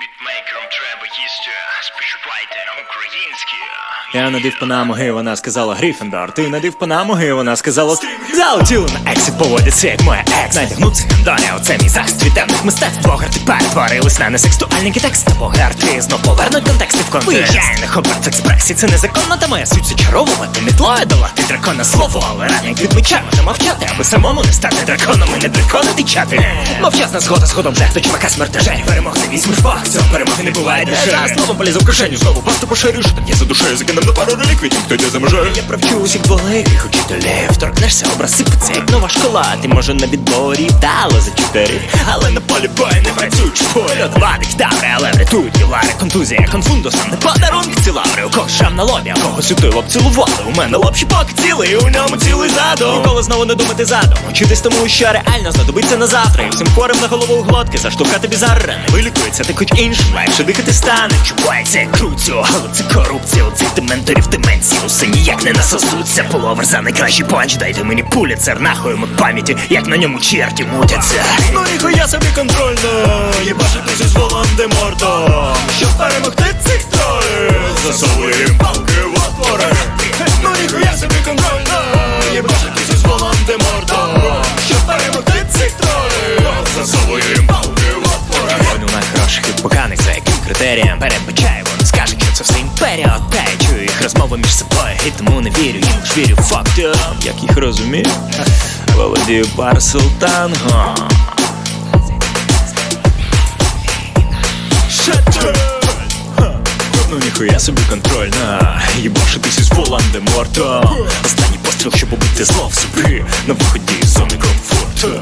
Бітмейкером треба їсти, спочивайте українські. Я надів панамоги, вона сказала Гріфіндор. Ти надів панамоги, вона сказала Залетіли на ексит, поводиться як моя екс. Надягнуться доня, оце мій захист від темних мистецтв. Погарти перетворились на несексуальненькі тексти Погарти знов повернуть контексти в контекст. Виїжджає на Хогвартс експресі, це незаконно, та моя суть зачаровувати Мітлою долати дракона слово, але ранок від меча може мовчати Аби самому не стати драконом і не дракона чати. Мовчасна згода згодом вже до чувака смертежей Перемогти візьмеш фах, цього перемоги не буває дешеве Словом полізу в кишеню, знову просто поширю, що там є за душею Закинув на пару реліквітів, хто йде за Я провчу усіх великих учителів Торкнешся, образ сипеться, як нова школа. Ти може на відборі вдало зачептерів Але на полі бою не працюють шпорю Вадик добре, але врятують Юлари Контузія, конфундус, не подарунки. Ці лаври У кого шрам на лобі, а когось у той цілували. У мене лоб щіпок цілий, у ньому цілий задум. Ніколи знову не думати задум. Учитись тому, що реально знадобиться на завтра. І всім хворим на голову в глотки заштовхати бізарра Не вилікується, ти хоч іншим легше дихати стане. Чувається як круцю, але це корупція У цих дементорів деменції. Усе ніяк не насосуться. Пуловер за найкращий панч, дайте мені пуліцер Нахуй ми пам'яті, як на ньому черті мутяться. Ну ніхуя собі контрольно, їбашитися з Волан-де-Мортом Щоб перемогти цих троїв Засовуємо палки в отвори. Ну ніхуя собі контрольно, їбашитися з Волан-де-Мортом Щоб перемогти цих троїв Засовуємо палки в отвори. Вогню на хороших і поганих, за яким критеріям передбачає Вони скажуть, що це все імперія їх розмови між собою І тому не вірю, їм ж вірю фактам. Як їх розумію, володію пар султанго Ну ніхуя собі контрольна Їбашитись із Волан-де-Мортом. Останній постріл, щоб убити зло в собі. На виході з зони комфорту